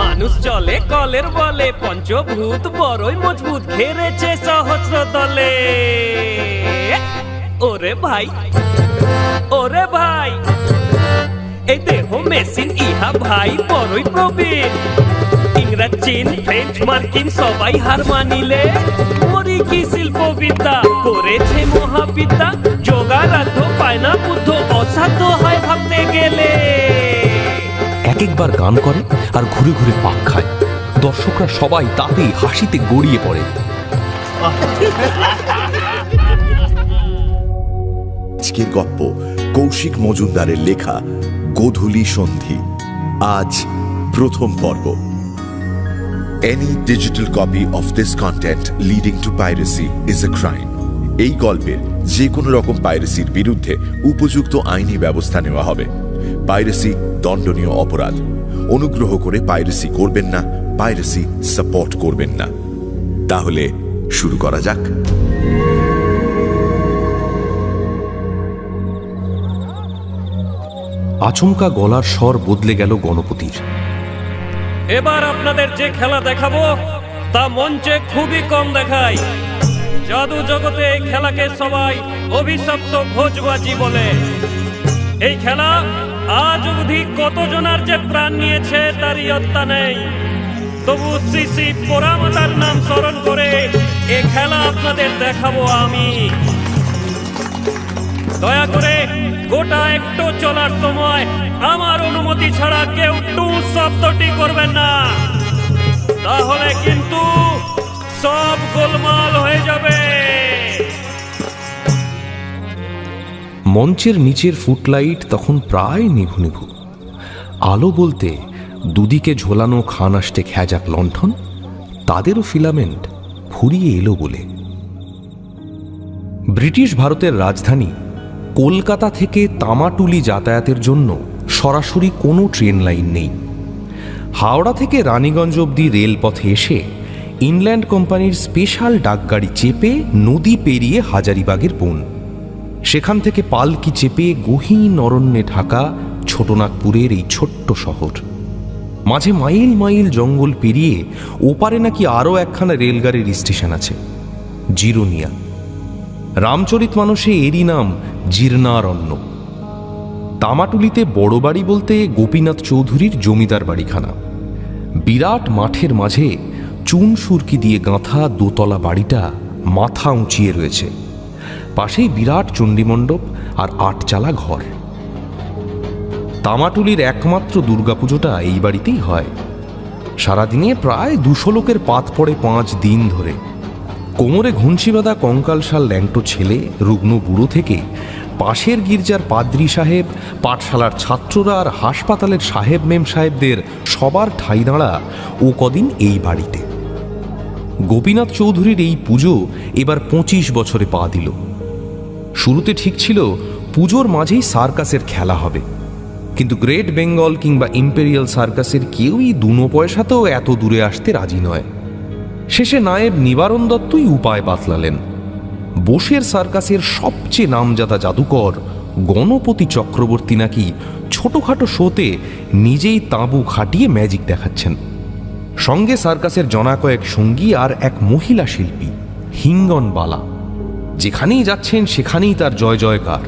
মানুষ চলে কলের বলে, পঞ্চভূত বড়ই মজবুত, ঘেরেছে সহস্র দলে। ওরে ভাই ওরে ভাই, এই দেহ মেশিন ইহা ভাই বড়ই প্রবীণ। ইংরেজ, চীন, ফ্রেঞ্চ, মার্কিন সবাই হার মানিলে। ওরি কি শিল্পবিদ্যা, করেছে মহাবিদ্যা। যোগারাধ্য, পায়না, বুদ্ধ, অসাধ্য হয় ভাবতে গেলে। এক একবার গান করে আর ঘুরে ঘুরে পাক খায়। দর্শকরা সবাই তাতেই হাসিতে গড়িয়ে পড়ে। আজকের গপ্প কৌশিক মজুমদারের লেখা গোধূলি সন্ধি। আজ প্রথম পর্ব। Any digital copy of this content leading to piracy is a crime. এই গল্পের যে কোনো রকম পাইরেসির বিরুদ্ধে উপযুক্ত আইনি ব্যবস্থা নেওয়া হবে। পাইরেসি দণ্ডনীয় অপরাধ। অনুগ্রহ করে পাইরেসি করবেন না পাইরেসি সাপোর্ট করবেন না। তাহলে শুরু করা যাক। আচমকা গলার স্বর বদলে গেল গণপতির। এবার আপনাদের যে খেলা দেখাবো তা মঞ্চে খুবই কম দেখায়। জাদু জগতে এই খেলাকে সবাই অভিশপ্ত ভোজবাজি বলে। এই খেলা আজ অবধি কতজনার যে প্রাণ নিয়েছে তার ইয়ত্তা নেই। তবু সিসি পোড়ামাতার নাম স্মরণ করে এ খেলা আপনাদের দেখাবো আমি। দয়া করে গোটা একটু চলার সময় আমার অনুমতি ছাড়া কেউ টু শব্দটি করবেন না। তাহলে কিন্তু সব গোলমাল হয়ে যাবে। মঞ্চের নিচের ফুটলাইট তখন প্রায় নিভু নিভু। আলো বলতে দুদিকে ঝোলানো খান আষ্টে খেজাক লণ্ঠন, তাদেরও ফিলামেন্ট ফুরিয়ে এলো বলে। ব্রিটিশ ভারতের রাজধানী কলকাতা থেকে তামাটুলি যাতায়াতের জন্য সরাসরি কোনো ট্রেন লাইন নেই। হাওড়া থেকে রানীগঞ্জ অবধি রেলপথে এসে ইনল্যান্ড কোম্পানির স্পেশাল ডাকগাড়ি চেপে নদী পেরিয়ে হাজারিবাগের বন। সেখান থেকে পালকি চেপে গহীন অরণ্যে ঢাকা ছোটনাগপুরের এই ছোট্ট শহর। মাঝে মাইল মাইল জঙ্গল পেরিয়ে ওপারে নাকি আরও একখানা রেলগাড়ির স্টেশন আছে, জিরোনিয়া। রামচরিত মানুষে এরই নাম জীর্ণারণ্য তামাটুলিতে বড় বাড়ি বলতে গোপীনাথ চৌধুরীর জমিদার বাড়িখানা। বিরাট মাঠের মাঝে চুন সুরকি দিয়ে গাঁথা দোতলা বাড়িটা মাথা উঁচিয়ে রয়েছে। পাশেই বিরাট চণ্ডীমণ্ডপ আর আটচালা ঘর। তামাটুলির একমাত্র দুর্গাপুজোটা এই বাড়িতেই হয়। সারাদিনে প্রায় দুশো লোকের পাত পড়ে পাঁচ দিন ধরে। কোমরে ঘুঞ্চি বাঁধা কঙ্কালশাল ল্যাংটো ছেলে, রুগ্ন বুড়ো থেকে পাশের গির্জার পাদ্রি সাহেব, পাঠশালার ছাত্ররা আর হাসপাতালের সাহেব মেম সাহেবদের সবার ঠাই দাঁড়া ও কদিন এই বাড়িতে। গোপীনাথ চৌধুরীর এই পুজো এবার পঁচিশ বছরে পা দিল। শুরুতে ঠিক ছিল পুজোর মাঝেই সার্কাসের খেলা হবে। কিন্তু গ্রেট বেঙ্গল কিংবা ইম্পেরিয়াল সার্কাসের কেউই দুনো পয়সাতেও এত দূরে আসতে রাজি নয়। শেষে নায়েব নিবারণ দত্তই উপায় বাতলালেন বোসের সার্কাসের সবচেয়ে নামজাদা জাদুকর গণপতি চক্রবর্তী নাকি ছোটখাটো শোতে নিজেই তাঁবু খাটিয়ে ম্যাজিক দেখাচ্ছেন। সঙ্গে সার্কাসের জনা কয়েক সঙ্গী আর এক মহিলা শিল্পী হিঙ্গন বালা যেখানেই যাচ্ছেন, সেখানেই তার জয় জয়কার।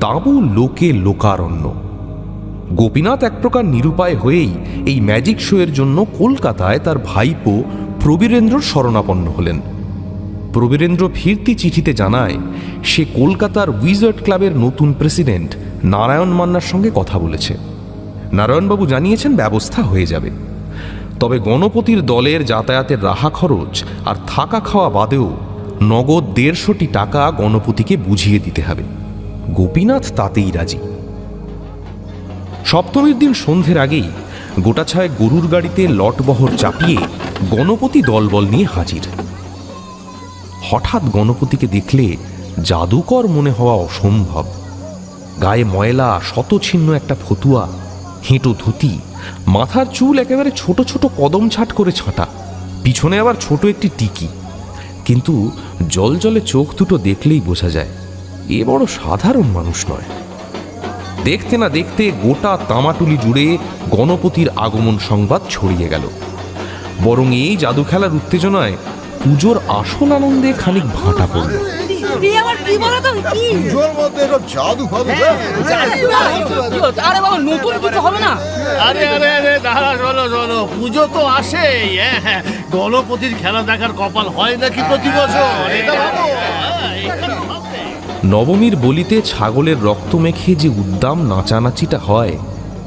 তাঁবু লোকে লোকারণ্য। গোপীনাথ এক প্রকার নিরুপায় হয়েই এই ম্যাজিক শোয়ের জন্য কলকাতায় তার ভাইপো প্রবীরেন্দ্র শরণাপন্ন হলেন। প্রবীরেন্দ্র ফিরতি চিঠিতে জানায়, সে কলকাতার উইজার্ড ক্লাবের নতুন প্রেসিডেন্ট নারায়ণ মান্নার সঙ্গে কথা বলেছে। নারায়ণবাবু জানিয়েছেন ব্যবস্থা হয়ে যাবে। তবে গণপতির দলের যাতায়াতের রাহা খরচ আর থাকা খাওয়া বাদেও নগদ দেড়শোটি টাকা গণপতিকে বুঝিয়ে দিতে হবে। গোপীনাথ তাতেই রাজি। সপ্তমীর দিন সন্ধ্যের আগেই গোটাছায় গরুর গাড়িতে লটবহর চাপিয়ে গণপতি দলবল নিয়ে হাজির। হঠাৎ গণপতিকে দেখলে জাদুকর মনে হওয়া অসম্ভব। গায়ে ময়লা, শতছিন্ন একটা ফতুয়া, হেঁটো ধুতি, মাথার চুল একেবারে ছোট ছোট কদম ছাট করে ছাঁটা, পিছনে আবার ছোট একটি টিকি। কিন্তু জল জলে চোখ দুটো দেখলেই বোঝা যায়, এ বড় সাধারণ মানুষ নয়। দেখতে না দেখতে গোটা তামাটুলি জুড়ে গণপতির আগমন সংবাদ ছড়িয়ে গেল। বরং এই জাদু খেলার উত্তেজনায় পুজোর আসল আনন্দে খানিক ভাটা পড়ল। এই আবার কি বলো তো কি? পুজোর মধ্যে এসব জাদু ফাদু আরে বাবা নতুন কিছু হবে না? আরে আরে আরে দাঁড়া শোনো শোনো পুজো তো আসেই হ্যাঁ, হ্যাঁ। খেলা দেখার কপাল হয় নাকি প্রতি বছর? এটা ভাবো হ্যাঁ, এখানে ভাবতে। নবমীর বলিতে ছাগলের রক্ত মেখে যে উদ্দাম নাচানাচিটা হয়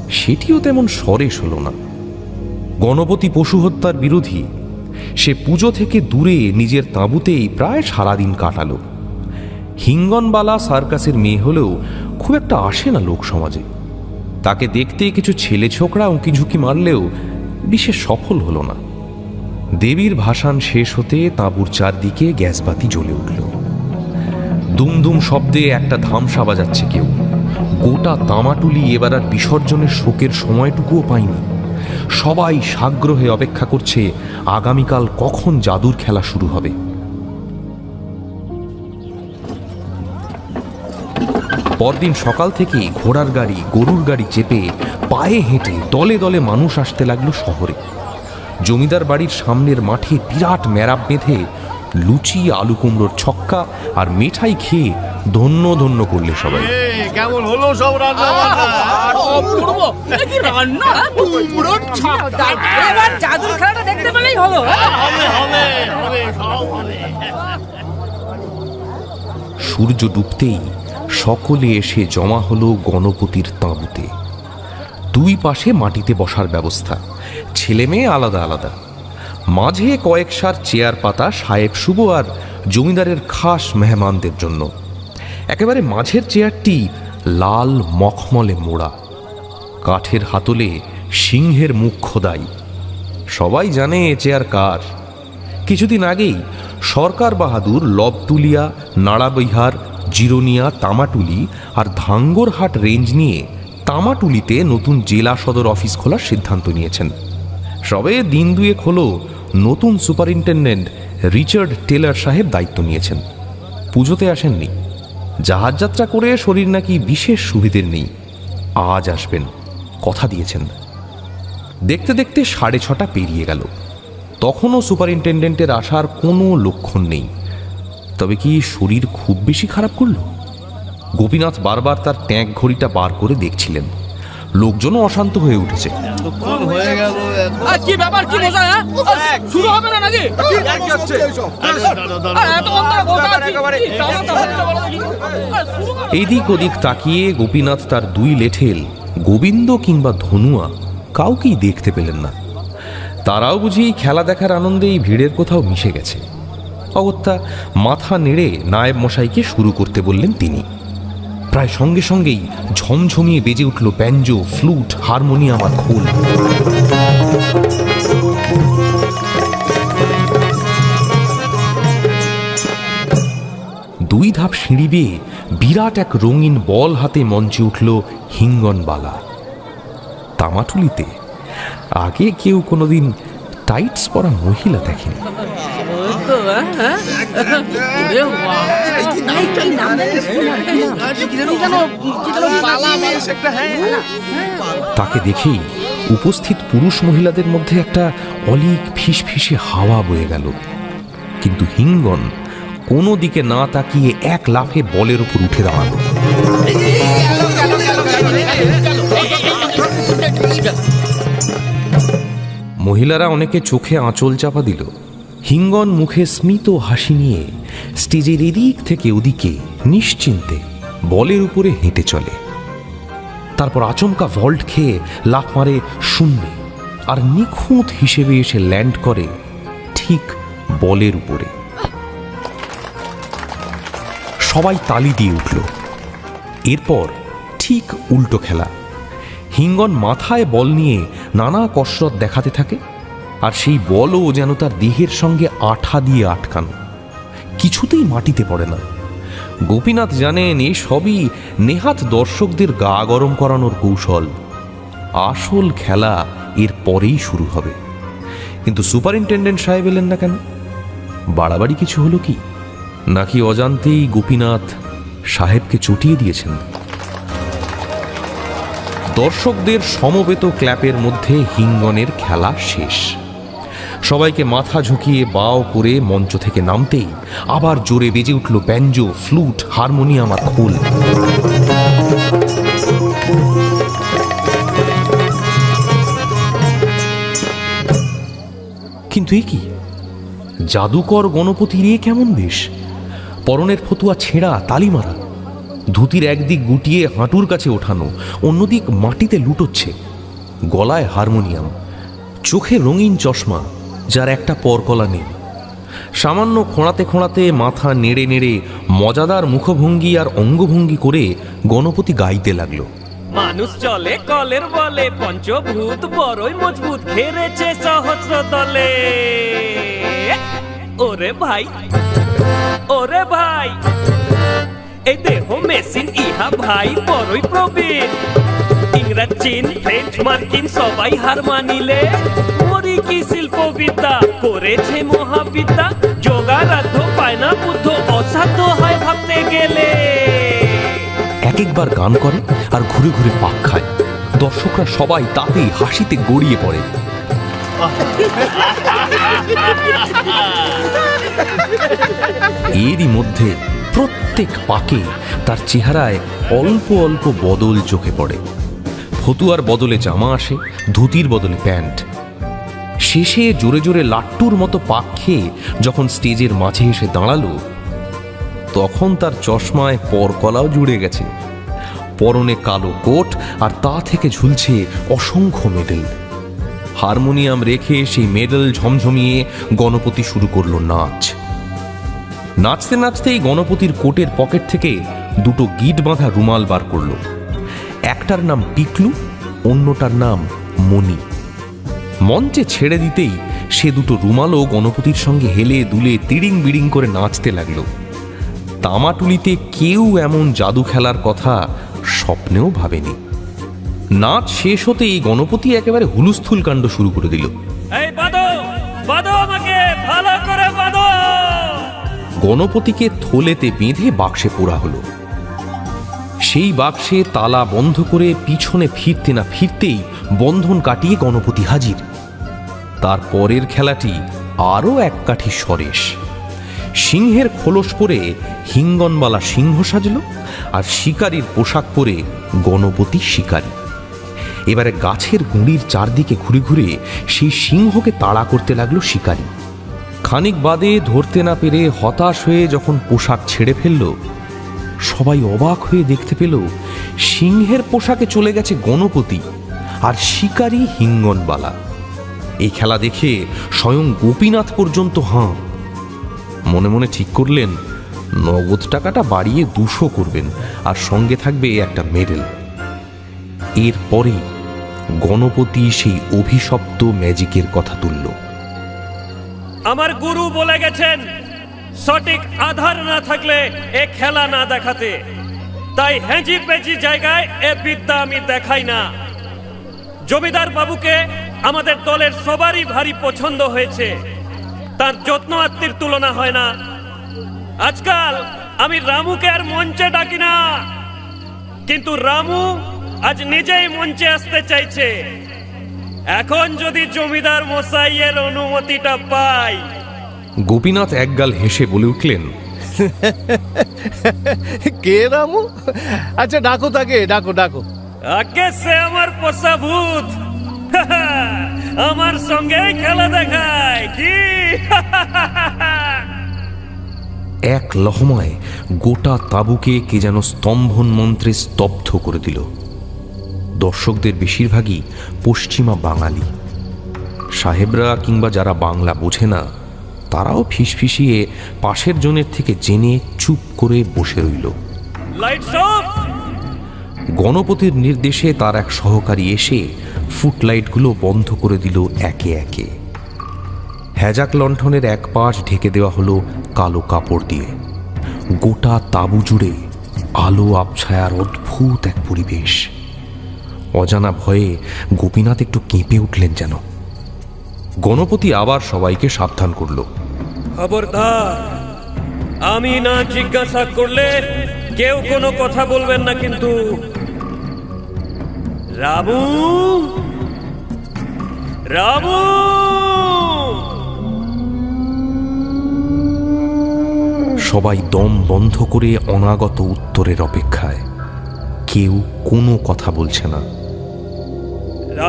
সেটিও তেমন সরেস হলো না। গণপতি পশু হত্যার বিরোধী সে পুজো থেকে দূরে নিজের তাঁবুতেই প্রায় সারাদিন কাটালো। হিঙ্গনবালা সার্কাসের মেয়ে হলেও খুব একটা আসে না লোক সমাজে। তাকে দেখতে কিছু ছেলে ছোকরা উঁকিঝুঁকি মারলেও বিশেষ সফল হলো না। দেবীর ভাসান শেষ হতে তাঁবুর চারদিকে গ্যাসবাতি জ্বলে উঠল। দুমদুম শব্দে একটা ধামসা বাজাচ্ছে কেউ। গোটা তামাটুলি এবার আর বিসর্জনের শোকের সময়টুকুও পায়নি। সবাই সাগ্রহে অপেক্ষা করছে, আগামীকাল কখন জাদুর খেলা শুরু হবে। পরদিন সকাল থেকেই ঘোড়ার গাড়ি গরুর গাড়ি চেপে পায়ে হেঁটে দলে দলে মানুষ আসতে লাগল শহরে। জমিদার বাড়ির সামনের মাঠে বিরাট মেরাব বেঁধে লুচি আলু কুমড়োর ছক্কা আর মিঠাই খেয়ে ধন্য ধন্য করলে সবাই। কেমন হলো সব রান্না? রান্না এবার জাদুর খেলাটা দেখতে পেলেই হলো। সূর্য ডুবতেই সকলে এসে জমা হলো গণপতির তাঁবুতে। দুই পাশে মাটিতে বসার ব্যবস্থা। ছেলে মেয়ে আলাদা আলাদা। মাঝে কয়েক সার চেয়ার পাতা, সাহেব শুভ আর জমিদারের খাস মেহমানদের জন্য। একেবারে মাঝের চেয়ারটি লাল মখমলে মোড়া। কাঠের হাতলে সিংহের মুখ খোদাই। সবাই জানে এ চেয়ার কার। কিছুদিন আগেই সরকার বাহাদুর, লবতুলিয়া, নাড়াবৈহার জিরোনিয়া, তামাটুলি আর ধাঙ্গরহাট রেঞ্জ নিয়ে তামাটুলিতে নতুন জেলা সদর অফিস খোলার সিদ্ধান্ত নিয়েছেন। সবে দিন দুয়েক হলো নতুন সুপারিনটেন্ডেন্ট রিচার্ড টেলার সাহেব দায়িত্ব নিয়েছেন। পুজোতে আসেননি। জাহাজ যাত্রা করে শরীর নাকি বিশেষ সুবিধের নেই। আজ আসবেন, কথা দিয়েছেন। দেখতে দেখতে সাড়ে ছটা পেরিয়ে গেল। তখনও সুপারিনটেন্ডেন্টের আসার কোনো লক্ষণ নেই। তবে কি শরীর খুব বেশি খারাপ করল? গোপীনাথ বারবার তার ট্যাঙ্ক ঘড়িটা বার করে দেখছিলেন। লোকজনও অশান্ত হয়ে উঠেছে। হয়ে কি ব্যাপার কি মজা শুরু হবে না নাকি। এদিক ওদিক তাকিয়ে গোপীনাথ তার দুই লেঠেল গোবিন্দ কিংবা ধনুয়া কাউকেই দেখতে পেলেন না। তারাও বুঝি খেলা দেখার আনন্দে এই ভিড়ের কোথাও মিশে গেছে। অগত্যা মাথা নেড়ে নায়েব মশাইকে শুরু করতে বললেন তিনি। প্রায় সঙ্গে সঙ্গেই ঝমঝমিয়ে বেজে উঠল ব্যাঞ্জো, ফ্লুট, হারমোনিয়াম আর খোল। দুই ধাপ সিঁড়ি বেয়ে বিরাট এক রঙিন বল হাতে মঞ্চে উঠল হিঙ্গনবালা। তামাটুলিতে আগে কেউ কোনোদিন টাইটস পরা মহিলা দেখেনি। তাকে দেখেই উপস্থিত পুরুষ মহিলাদের মধ্যে একটা অলিক ফিসফিসে হাওয়া বয়ে গেল কিন্তু হিঙ্গন কোনো দিকে না তাকিয়ে এক লাফে বলের উপর উঠে দাঁড়াল মহিলারা অনেকে চোখে আঁচল চাপা দিল। হিঙ্গন মুখে স্মিত হাসি নিয়ে স্টেজের এদিক থেকে ওদিকে নিশ্চিন্তে বলের উপরে হেঁটে চলে। তারপর আচমকা ভল্ট খেয়ে লাফ মারে শূন্যে আর নিখুঁত হিসেবে এসে ল্যান্ড করে ঠিক বলের উপরে। সবাই তালি দিয়ে উঠল। এরপর ঠিক উল্টো খেলা। হিঙ্গন মাথায় বল নিয়ে নানা কসরত দেখাতে থাকে, আর সেই বলও যেন তার দেহের সঙ্গে আঠা দিয়ে আটকানো। কিছুতেই মাটিতে পড়ে না। গোপীনাথ জানেন এই সবই নেহাত দর্শকদের গা গরম করানোর কৌশল। আসল খেলা এর পরেই শুরু হবে। কিন্তু সুপারিনটেন্ডেন্ট সাহেব এলেন না কেন? বাড়াবাড়ি কিছু হলো কি? নাকি অজান্তেই গোপীনাথ সাহেবকে চটিয়ে দিয়েছেন? দর্শকদের সমবেত ক্ল্যাপের মধ্যে হিঙ্গনের খেলা শেষ। সবাইকে মাথা ঝুঁকিয়ে বাও করে মঞ্চ থেকে নামতেই আবার জোরে বেজে উঠল ব্যাঞ্জো, ফ্লুট, হারমোনিয়াম আর খোল। কিন্তু এ কি? জাদুকর গণপতির এ কেমন বেশ? পরনের ফতুয়া ছেঁড়া তালি মারা ধুতির একদিক গুটিয়ে হাঁটুর কাছে ওঠানো, অন্যদিক মাটিতে লুটোচ্ছে। গলায় হারমোনিয়াম, চোখে রঙিন চশমা, যার একটা পরকলা নেই। সামান্য খোঁড়াতে খোঁড়াতে মাথা নেড়ে নেড়ে মজাদার মুখভঙ্গি আর অঙ্গভঙ্গি করে গণপতি গাইতে লাগল। মানুষ চলে কলের বলে, পঞ্চভূত বড়ই মজবুত ঘেরেছে সহস্র দলে। ওরে ভাই ওরে ভাই। এই দেহ মেশিন, ইহা ভাই বড়ই প্রবীণ। ইংরেজ, চীন, ফ্রেঞ্চ, মার্কিন, সবাই হার মানিলে। মরি কি করেছে মহাবিদ্যা? যোগারাধ্য বুদ্ধ, অসাধ্য হয় ভাবতে গেলে। এক একবার গান করে আর ঘুরে ঘুরে পাক খায়। দর্শকরা সবাই তাতেই হাসিতে গড়িয়ে পড়ে। এরই মধ্যে প্রত্যেক পাকে তার চেহারায় অল্প অল্প বদল চোখে পড়ে। ফতুয়ার বদলে জামা আসে, ধুতির বদলে প্যান্ট। শেষে জোরে জোরে লাট্টুর মতো পাক খেয়ে যখন স্টেজের মাঝে এসে দাঁড়াল, তখন তার চশমায় পরকলাও জুড়ে গেছে। পরনে কালো কোট আর তা থেকে ঝুলছে অসংখ্য মেডেল। হারমোনিয়াম রেখে সেই মেডেল ঝমঝমিয়ে গণপতি শুরু করল নাচ। নাচতে নাচতেই গণপতির কোটের পকেট থেকে দুটো গিট বাঁধা রুমাল বার করল। একটার নাম টিকলু, অন্যটার নাম মণি। মঞ্চে ছেড়ে দিতেই সে দুটো রুমালও গণপতির সঙ্গে হেলে দুলে তিড়িং বিড়িং করে নাচতে লাগল। তামাটুলিতে কেউ এমন জাদু খেলার কথা স্বপ্নেও ভাবেনি। নাচ শেষ হতেই গণপতি একেবারে হুলুস্থুল কাণ্ড শুরু করে দিল। এই বাদো বাদো আমাকে। গণপতিকে থলেতে বেঁধে বাক্সে পোড়া হলো। সেই বাক্সে তালা বন্ধ করে পিছনে ফিরতে না ফিরতেই বন্ধন কাটিয়ে গণপতি হাজির। তার পরের খেলাটি আরও এক কাঠি সরেশ সিংহের খোলস পরে হিঙ্গনবালা সিংহ সাজল আর শিকারীর পোশাক পরে গণপতি শিকারী। এবারে গাছের গুঁড়ির চারদিকে ঘুরে ঘুরে সেই সিংহকে তাড়া করতে লাগল শিকারী। খানিক বাদে ধরতে না পেরে হতাশ হয়ে যখন পোশাক ছেড়ে ফেলল, সবাই অবাক হয়ে দেখতে পেল, সিংহের পোশাকে চলে গেছে গণপতি আর শিকারী হিঙ্গনবালা। এই খেলা দেখে স্বয়ং গোপীনাথ পর্যন্ত হাঁ। মনে মনে ঠিক করলেন, নগদ টাকাটা বাড়িয়ে দুশো করবেন আর সঙ্গে থাকবে একটা মেডেল। এরপরেই গণপতি সেই অভিশপ্ত ম্যাজিকের কথা তুলল। আমার গুরু বলে গেছেন, সঠিক আধার না থাকলে এ খেলা না দেখাতে। তাই হেঁজি পেঁচি জায়গায় এ বিদ্যা আমি দেখাই না। জমিদার বাবুকে আমাদের দলের সবারই ভারী পছন্দ হয়েছে। তার যত্ন আত্মীর তুলনা হয় না। আজকাল আমি রামুকে আর মঞ্চে ডাকি না। কিন্তু রামু আজ নিজেই মঞ্চে আসতে চাইছে। এখন যদি জমিদার মশাইয়ের অনুমতিটা পাই। গোপীনাথ একগাল হেসে বলে উঠলেন কে রামু? আচ্ছা ডাকো তাকে ডাকো ডাকো। আগে সে আমার পোষা ভূত। আমার সঙ্গেই খেলা দেখায় কি? এক লহমায় গোটা তাবুকে কে যেন স্তম্ভন মন্ত্রে স্তব্ধ করে দিল। দর্শকদের বেশিরভাগই পশ্চিমা বাঙালি। সাহেবরা কিংবা যারা বাংলা বোঝে না তারাও ফিসফিসিয়ে পাশের জনের থেকে জেনে চুপ করে বসে রইল। গণপতির নির্দেশে তার এক সহকারী এসে ফুটলাইটগুলো বন্ধ করে দিল একে একে। হ্যাজাক লণ্ঠনের এক পাশ ঢেকে দেওয়া হলো কালো কাপড় দিয়ে। গোটা তাঁবু জুড়ে আলো আবছায়ার অদ্ভুত এক পরিবেশ। অজানা ভয়ে গোপীনাথ একটু কেঁপে উঠলেন যেন। গণপতি আবার সবাইকে সাবধান করল। খবরদার আমি না জিজ্ঞাসা করলে কেউ কোনো কথা বলবেন না কিন্তু। রামু রামু! সবাই দম বন্ধ করে অনাগত উত্তরের অপেক্ষায়। কেউ কোনো কথা বলছে না।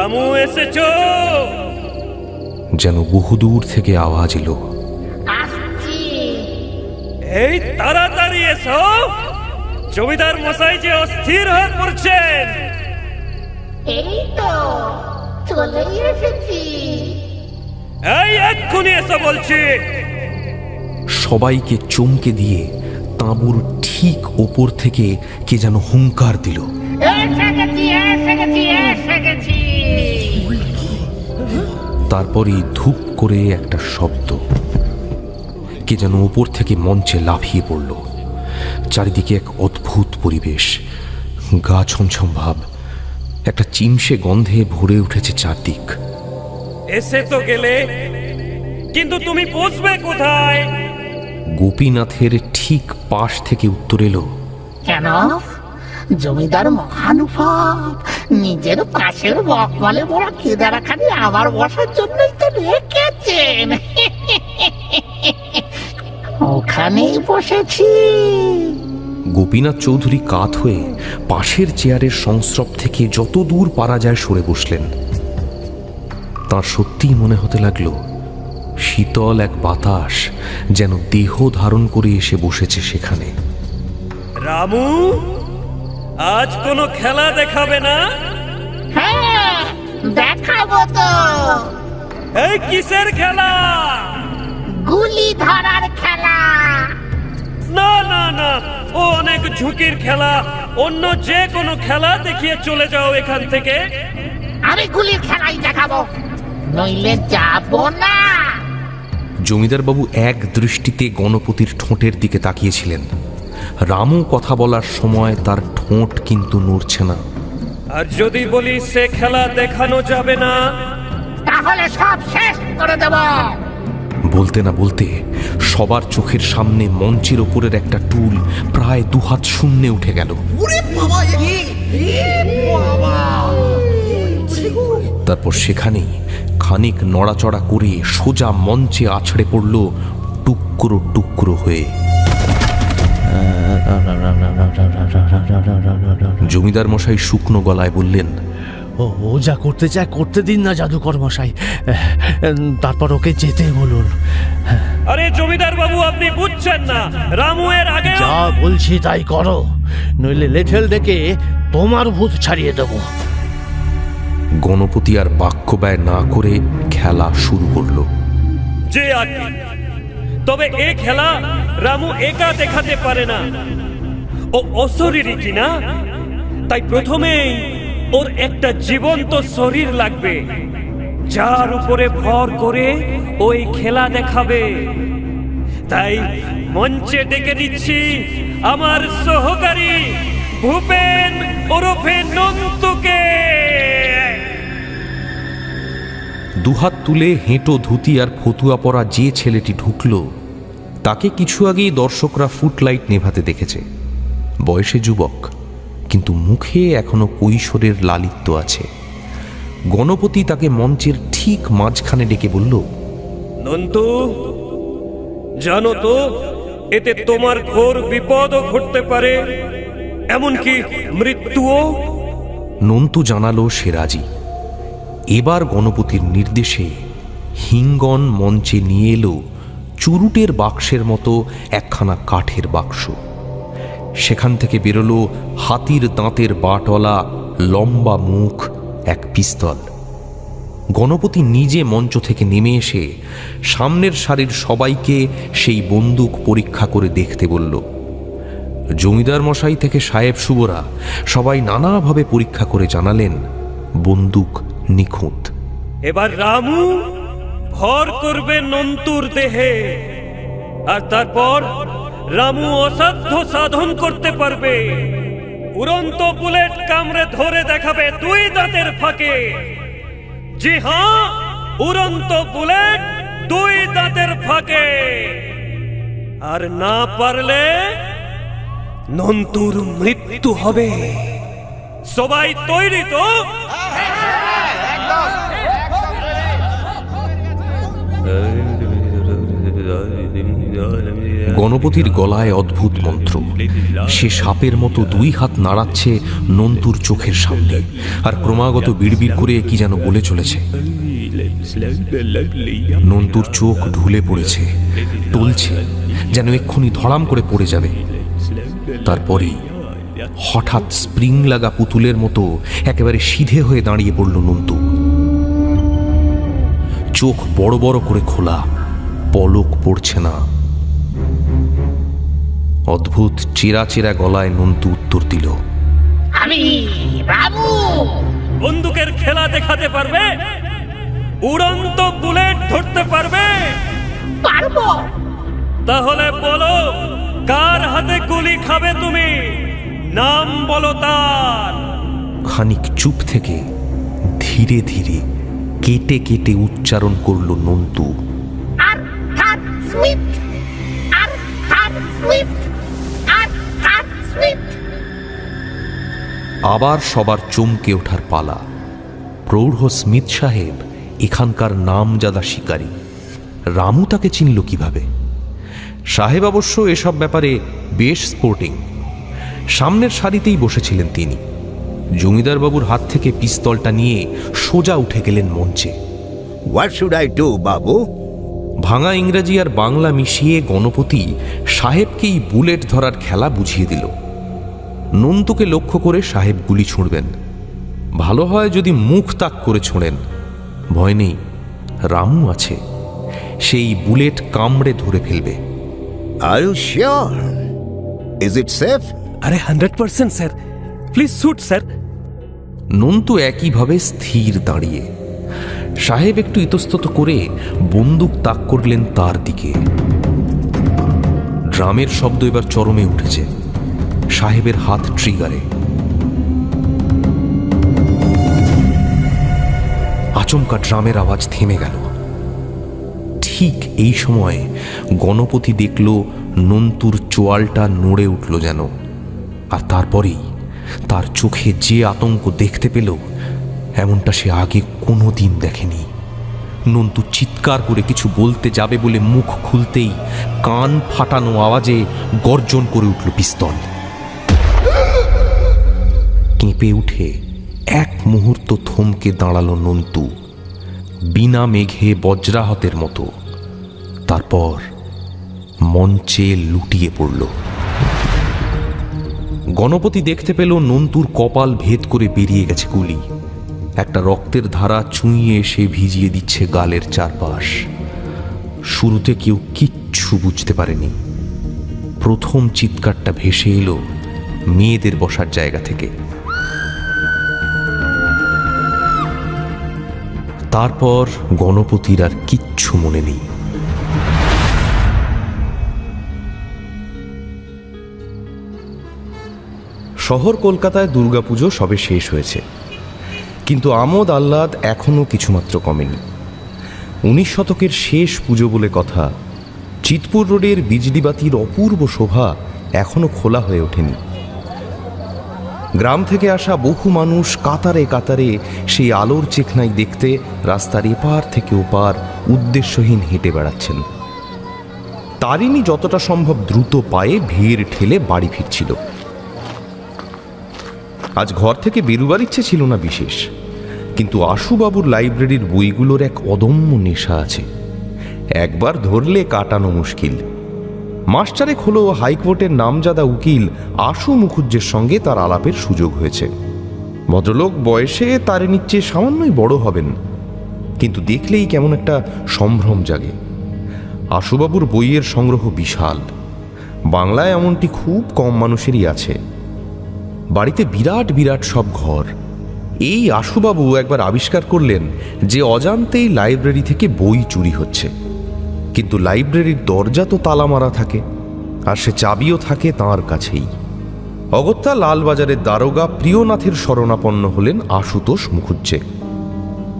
রামু এসেছ? যেন বহুদূর থেকে আওয়াজ এলো। এই তাড়াতাড়ি এসো। জমিদার মশাই যে অস্থির হয়ে পড়ছেন। এই তো চলেই এসেছি। এই এক্ষুনি এসো বলছি। সবাইকে চমকে দিয়ে তাঁবুর ঠিক ওপর থেকে কে যেন হুঙ্কার দিল। তারপরেই ধূপ করে একটা শব্দ। কে যেন ওপর থেকে মঞ্চে লাফিয়ে পড়ল। চারিদিকে এক অদ্ভুত পরিবেশ গা ছমছম ভাব একটা চিমসে গন্ধে ভরে উঠেছে চারদিক। এসে তো গেলে কিন্তু তুমি বসবে কোথায়? গোপীনাথের ঠিক পাশ থেকে উত্তর এলো। কেন? জমিদার মহানুভব নিজের পাশের বকমালে বড় কেদারাখানি আমার বসার জন্যই তো রেখেছেন ওখানেই বসেছি। গোপীনাথ চৌধুরী কাত হয়ে পাশের চেয়ারের সংস্রব থেকে যত দূর পারা যায় সরে বসলেন। তার সত্যিই মনে হতে লাগল শীতল এক বাতাস যেন দেহ ধারণ করে এসে বসেছে সেখানে। রামু? আজ কোনো খেলা দেখাবে না? হ্যাঁ দেখাবো তো। এই কিসের খেলা? গুলি ধরার খেলা। না না না ও অনেক ঝুঁকির খেলা। অন্য যে কোনো খেলা দেখিয়ে চলে যাও এখান থেকে। আমি গুলির খেলাই দেখাবো নইলে যাব না। জমিদারবাবু এক দৃষ্টিতে গণপতির ঠোঁটের দিকে তাকিয়েছিলেন। রামু কথা বলার সময় তার ঠোঁট কিন্তু নড়ছে না। আর যদি বলি সে খেলা দেখানো যাবে না তাহলে সব শেষ করে দেব। বলতে না বলতে সবার চোখের সামনে মঞ্চের ওপরের একটা টুল প্রায় দুহাত শূন্যে উঠে গেল। তারপর সেখানেই খানিক নড়াচড়া করে সোজা মঞ্চে আছড়ে পড়ল টুকরো টুকরো হয়ে। জমিদার মশাই শুকনো গলায় বললেন ও ও যা করতে চায় করতে দিন না জাদুকর মশাই। তারপর ওকে যেতে বলুন। আরে জমিদার বাবু আপনি বুঝছেন না। রামু এর আগে যা বলছি তাই করো। নইলে লেঠেল ডেকে তোমার ভূত ছাড়িয়ে দেবো। গণপতি আর বাক্য ব্যয় না করে খেলা শুরু করল। যে তবে এ খেলা রামু একা দেখাতে পারে না। ও অশরীরই কিনা? তাই প্রথমেই ওর একটা জীবন্ত শরীর লাগবে, যার উপরে ভর করে ওই খেলা দেখাবে। তাই মঞ্চে ডেকে দিচ্ছি আমার সহকারী ভূপেন ওরফে নন্তুকে। দুহাত তুলে হেঁটো ধুতি আর ফতুয়া পরা যে ছেলেটি ঢুকল তাকে কিছু আগেই দর্শকরা ফুটলাইট নেভাতে দেখেছে। বয়সে যুবক কিন্তু মুখে এখনও কৈশোরের লালিত্য আছে। গণপতি তাকে মঞ্চের ঠিক মাঝখানে ডেকে বলল নন্তু জানো তো এতে তোমার ঘোর বিপদও ঘটতে পারে এমনকি মৃত্যুও। নন্তু জানালো সে রাজি। এবার গণপতির নির্দেশে হিঙ্গন মঞ্চে নিয়ে এলো চুরুটের বাক্সের মতো একখানা কাঠের বাক্স। সেখান থেকে বেরোলো হাতির দাঁতের বাটওয়ালা লম্বা মুখ, এক পিস্তল। গণপতি নিজে মঞ্চ থেকে নেমে এসে সামনের সারির সবাইকে সেই বন্দুক পরীক্ষা করে দেখতে বলল, জমিদার মশাই থেকে সাহেব সুবরা সবাই নানাভাবে পরীক্ষা করে জানালেন, বন্দুক নিখুঁত। এবার রামু ভর করবে নন্তুর দেহে। আর তারপর রামু অসাধ্য সাধন করতে পারবে। উড়ন্ত বুলেট কামড়ে ধরে দেখাবে দুই দাঁতের ফাঁকে। জি হ্যাঁ উড়ন্ত বুলেট দুই দাঁতের ফাঁকে। আর না পারলে নন্তুর মৃত্যু হবে। সবাই তৈরি তো? গণপতির গলায় অদ্ভুত মন্ত্র। সে সাপের মতো দুই হাত নাড়াচ্ছে নন্তুর চোখের সামনে আর ক্রমাগত বিড়বিড় করে কি যেন বলে চলেছে। নন্তুর চোখ ঢুলে পড়েছে, টলছে, যেন এক্ষুনি ধড়াম করে পড়ে যাবে। তারপরেই হঠাৎ স্প্রিং লাগা পুতুলের মতো একেবারে সিধে হয়ে দাঁড়িয়ে পড়ল নন্তু। চোখ বড় বড় করে খোলা, পলক পড়ছে না। অদ্ভুত চেরা চেরা গলায় নন্তু উত্তর দিল আমি রামু। বন্দুকের খেলা দেখাতে পারবে উড়ন্ত বুলেট ধরতে পারবে। পারব। তাহলে বলো কার হাতে গুলি খাবে তুমি? নাম বলো তার। খানিক চুপ থেকে ধীরে ধীরে কেটে কেটে উচ্চারণ করল নন্তু। আর স্মিথ আর স্মিথ আবার সবার চমকে ওঠার পালা। প্রৌঢ় স্মিথ সাহেব এখানকার নামজাদা শিকারী। রামু তাকে চিনল কীভাবে? সাহেব অবশ্য এসব ব্যাপারে বেশ স্পোর্টিং সামনের সারিতেই বসেছিলেন তিনি। জমিদারবাবুর হাত থেকে পিস্তলটা নিয়ে সোজা উঠে গেলেন মঞ্চে। হোয়াট শুড আই ডু বাবু? ভাঙা ইংরেজি আর বাংলা মিশিয়ে গণপতি সাহেবকেই বুলেট ধরার খেলা বুঝিয়ে দিল। নন্তুকে লক্ষ্য করে সাহেব গুলি ছুঁড়বেন। ভালো হয় যদি মুখ তাক করে ছোঁড়েন। ভয় নেই রামু আছে। সেই বুলেট কামড়ে ধরে ফেলবে। Are you sure is it safe আরে hundred percent sir please shoot sir Nontu একইভাবে স্থির দাঁড়িয়ে সাহেব একটু ইতস্তত করে বন্দুক তাক করলেন তার দিকে। ড্রামের শব্দ এবার চরমে উঠেছে। সাহেবের হাত ট্রিগারে আচমকা ড্রামের আওয়াজ থেমে গেল। ঠিক এই সময় গণপতি দেখল নন্তুর চোয়ালটা নড়ে উঠল যেন, আর তারপরেই তার চোখে যে আতঙ্ক দেখতে পেল এমনটা সে আগে কোনো দিন দেখেনি। নন্তু চিৎকার করে কিছু বলতে যাবে বলে মুখ খুলতেই কান ফাটানো আওয়াজে গর্জন করে উঠল পিস্তল। কেঁপে উঠে এক মুহূর্ত থমকে দাঁড়াল নন্তু, বিনা মেঘে বজ্রাহতের মতো। তারপর মঞ্চে লুটিয়ে পড়ল। গণপতি দেখতে পেল নন্তুর কপাল ভেদ করে বেরিয়ে গেছে গুলি একটা রক্তের ধারা চুঁইয়ে এসে ভিজিয়ে দিচ্ছে গালের চারপাশ। শুরুতে কেউ কিচ্ছু বুঝতে পারেনি। প্রথম চিৎকারটা ভেসে এলো মেয়েদের বসার জায়গা থেকে। তারপর গণপতির আর কিচ্ছু মনে নেই। শহর কলকাতায় দুর্গাপুজো সবে শেষ হয়েছে। কিন্তু আমোদ আহ্লাদ এখনও কিছুমাত্র কমেনি। উনিশ শতকের শেষ পুজো বলে কথা, চিতপুর রোডের বিজলিবাতির অপূর্ব শোভা এখনও খোলা হয়ে ওঠেনি। গ্রাম থেকে আসা বহু মানুষ কাতারে কাতারে সেই আলোর চেখনাই দেখতে রাস্তার এপার থেকে ওপার উদ্দেশ্যহীন হেঁটে বেড়াচ্ছেন। তারিণী যতটা সম্ভব দ্রুত পায়ে ভিড় ঠেলে বাড়ি ফিরছিল। আজ ঘর থেকে বেরুবার ইচ্ছে ছিল না বিশেষ। কিন্তু আশুবাবুর লাইব্রেরির বইগুলোর এক অদম্য নেশা আছে। একবার ধরলে কাটানো মুশকিল। মাস্টারেক হলো হাইকোর্টের নামজাদা উকিল আশু মুখুজ্জের সঙ্গে তার আলাপের সুযোগ হয়েছে। ভদ্রলোক বয়সে তার নিচ্ছে সামান্যই বড় হবেন, কিন্তু দেখলেই কেমন একটা সম্ভ্রম জাগে। আশুবাবুর বইয়ের সংগ্রহ বিশাল। বাংলায় এমনটি খুব কম মানুষেরই আছে। বাড়িতে বিরাট বিরাট সব ঘর। এই আশুবাবু একবার আবিষ্কার করলেন যে অজান্তেই লাইব্রেরি থেকে বই চুরি হচ্ছে। কিন্তু লাইব্রেরির দরজা তো তালা মারা থাকে, আর সে চাবিও থাকে তাঁর কাছেই। অগত্যা লালবাজারের দারোগা প্রিয়নাথের শরণাপন্ন হলেন আশুতোষ মুখুজ্জে।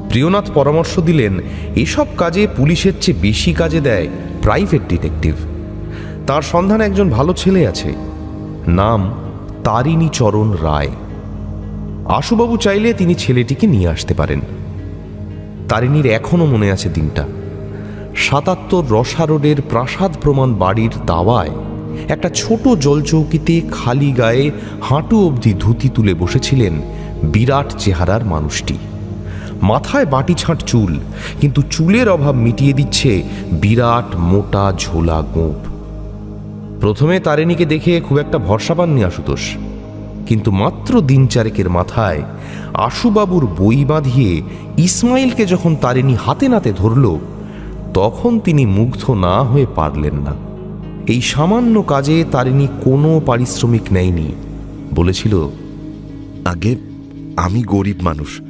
প্রিয়নাথ পরামর্শ দিলেন, এসব কাজে পুলিশের চেয়ে বেশি কাজে দেয় প্রাইভেট ডিটেকটিভ। তার সন্ধানে একজন ভালো ছেলে আছে। নাম তারিণী চরণ রায়। আশুবাবু চাইলে তিনি ছেলেটিকে নিয়ে আসতে পারেন। তারিণীর এখনও মনে আছে দিনটা। সাতাত্তর রসা রোডের প্রাসাদ প্রমাণ বাড়ির দাওয়ায় একটা ছোট জলচৌকিতে খালি গায়ে হাঁটু অবধি ধুতি তুলে বসেছিলেন বিরাট চেহারার মানুষটি। মাথায় বাটি ছাঁট চুল, কিন্তু চুলের অভাব মিটিয়ে দিচ্ছে বিরাট মোটা ঝোলা গোঁপ প্রথমে তারিণীকে দেখে খুব একটা ভরসা পাননি আশুতোষ। কিন্তু মাত্র দিন চারেকের মাথায় আশুবাবুর বই বাঁধিয়ে ইসমাইলকে যখন তারিণী হাতে নাতে ধরল, তখন তিনি মুগ্ধ না হয়ে পারলেন না। এই সামান্য কাজে তারিণী কোনো পারিশ্রমিক নেয়নি। বলেছিল, আগে আমি গরিব মানুষ,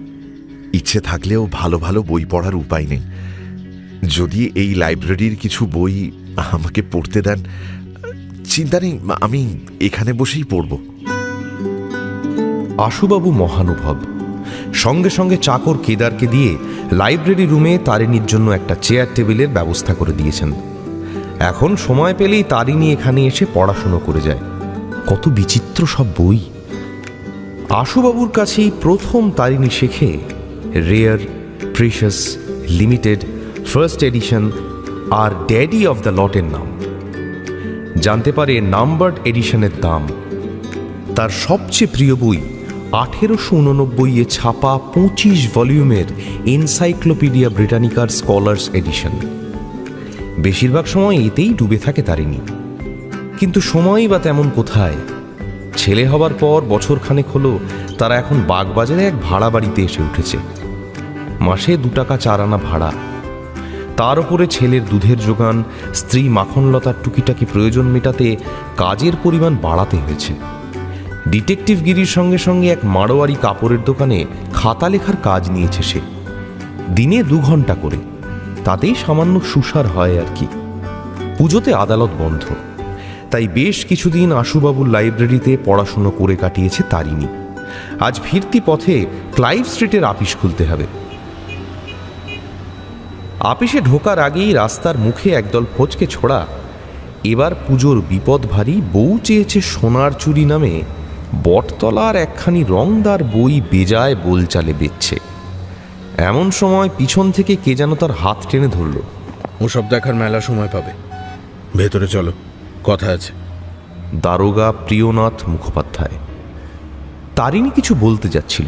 ইচ্ছে থাকলেও ভালো ভালো বই পড়ার উপায় নেই। যদি এই লাইব্রেরির কিছু বই আমাকে পড়তে দেন চিন্তা নেই আমি এখানে বসেই পড়ব। আশুবাবু মহানুভব, সঙ্গে সঙ্গে চাকর কেদারকে দিয়ে লাইব্রেরি রুমে তারিণীর জন্য একটা চেয়ার টেবিলের ব্যবস্থা করে দিয়েছেন। এখন সময় পেলেই তারিণী এখানে এসে পড়াশুনো করে যায়। কত বিচিত্র সব বই। আশুবাবুর কাছেই প্রথম তারিণী শেখে rare, precious, limited, first edition R daddy of the লটের নাম। জানতে পারে নাম্বার্ড এডিশনের দাম। তার সবচেয়ে প্রিয় বই আঠেরোশো উননব্বইয়ে ছাপা পঁচিশ ভলিউমের এনসাইক্লোপিডিয়া ব্রিটানিকার স্কলার্স এডিশন। বেশিরভাগ সময় এতেই ডুবে থাকে তারিণী। কিন্তু সময়ই বা তেমন কোথায়? ছেলে হবার পর বছরখানেক হলো, তারা এখন বাগবাজারে এক ভাড়া বাড়িতে এসে উঠেছে। মাসে দু টাকা চার আনা ভাড়া। তার উপরে ছেলের দুধের যোগান, স্ত্রী মাখনলতার টুকিটাকি প্রয়োজন মেটাতে কাজের পরিমাণ বাড়াতে হয়েছে। ডিটেকটিভগিরির সঙ্গে সঙ্গে এক মাড়োয়ারি কাপড়ের দোকানে খাতা লেখার কাজ নিয়েছে সে। দিনে দু ঘণ্টা করে। তাতেই সামান্য সুসার হয় আর কি। পুজোতে আদালত বন্ধ। তাই বেশ কিছুদিন আশুবাবুর লাইব্রেরিতে পড়াশুনো করে কাটিয়েছে তারিণী। আজ ফিরতি পথে ক্লাইভ স্ট্রিটের আপিস খুলতে হবে। আপিসে ঢোকার আগেই রাস্তার মুখে একদল ফচকে ছোড়া। এবার পুজোর বিপদ ভারী বউ চেয়েছে সোনার চুরি নামে। বটতলার একখানি রংদার বই বেজায় বোলচালে বেচছে। এমন সময় পিছন থেকে কে যেন তার হাত টেনে ধরল। ওসব দেখার মেলা সময় পাবে। ভেতরে চলো কথা আছে। দারোগা প্রিয়নাথ মুখোপাধ্যায়। তারিণী কিছু বলতে যাচ্ছিল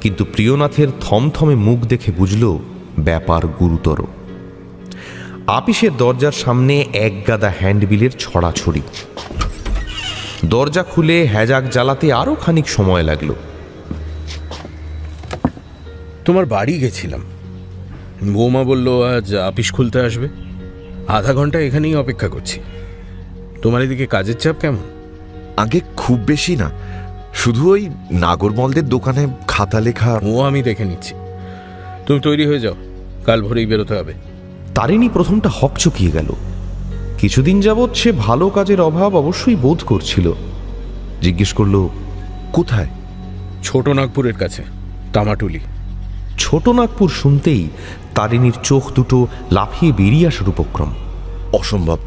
কিন্তু প্রিয়নাথের থমথমে মুখ দেখে বুঝল ব্যাপার গুরুতর। আপিসের দরজার সামনে একগাদা হ্যান্ডবিলের ছড়াছড়ি। দরজা খুলে হ্যাজাক জ্বালাতে আরও খানিক সময় লাগল। তোমার বাড়ি গেছিলাম। বৌমা বলল আজ আপিস খুলতে আসবে। আধা ঘণ্টা এখানেই অপেক্ষা করছি। তোমার এদিকে কাজের চাপ কেমন? আগে খুব বেশি না। শুধু ওই নাগরমলদের দোকানে খাতা লেখা। ও আমি দেখে নিচ্ছি। তুমি তৈরি হয়ে যাও। কাল ভোরেই বেরোতে হবে। তারিণী প্রথমটা হক হকচকিয়ে গেল। কিছুদিন যাবৎ সে ভালো কাজের অভাব অবশ্যই বোধ করছিল। জিজ্ঞেস করল কোথায়? ছোট নাগপুরের কাছে তামাটুলি। ছোট নাগপুর শুনতেই তারিণীর চোখ দুটো লাফিয়ে বেরিয়ে আসার উপক্রম। অসম্ভব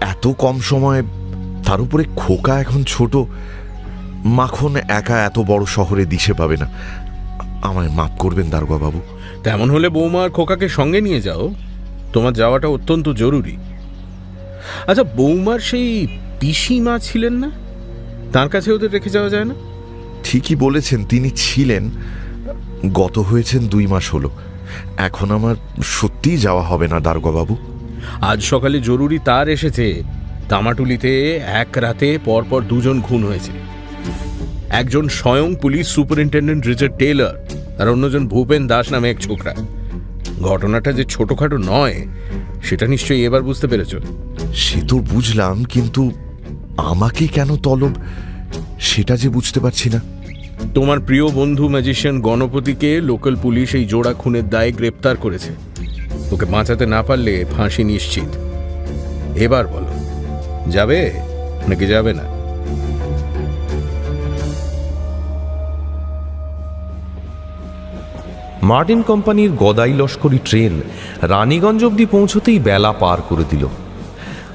এত কম সময়ে তার উপরে খোকা এখন ছোট। মাখন একা এত বড় শহরে দিশে পাবে না। আমায় মাফ করবেন দারোগা বাবু তেমন হলে বৌমা আর খোকাকে সঙ্গে নিয়ে যাও। তোমার যাওয়াটা অত্যন্ত জরুরি। আচ্ছা বৌমার সেই পিসিমা ছিলেন না? তার কাছে ওদের রেখে যাওয়া যায় না? ঠিকই বলেছেন তিনি ছিলেন। গত হয়েছেন দুই মাস হলো। এখন আমার সত্যিই যাওয়া হবে না দারোগা বাবু আজ সকালে জরুরি তার এসেছে। তামাটুলিতে এক রাতে পরপর দুজন খুন হয়েছে। একজন স্বয়ং পুলিশ সুপারিনটেন্ডেন্ট রিচার্ড টেইলর আর অন্যজন ভূপেন দাস নামে এক ছোকরা। ঘটনাটা যে ছোটখাটো নয় সেটা নিশ্চয়ই এবার বুঝতে পেরেছ। সে তো বুঝলাম কিন্তু আমাকে কেন তলব সেটা যে বুঝতে পারছি না। তোমার প্রিয় বন্ধু ম্যাজিশিয়ান গণপতিকে লোকাল পুলিশ এই জোড়া খুনের দায়ে গ্রেপ্তার করেছে। ওকে বাঁচাতে না পারলে ফাঁসি নিশ্চিত। এবার বলো যাবে নাকি যাবে না? মার্টিন কোম্পানির গদাই লস্করি ট্রেন রানীগঞ্জ অবধি পৌঁছতেই বেলা পার করে দিল।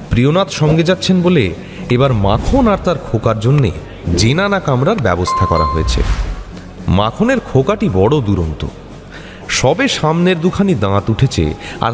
প্রিয়নাথ সঙ্গে যাচ্ছেন বলে এবার মাখন আর তার খোকার জন্যে জেনানা কামরার ব্যবস্থা করা হয়েছে। মাখনের খোকাটি বড় দুরন্ত। সবে সামনের দুখানি দাঁত উঠেছে আর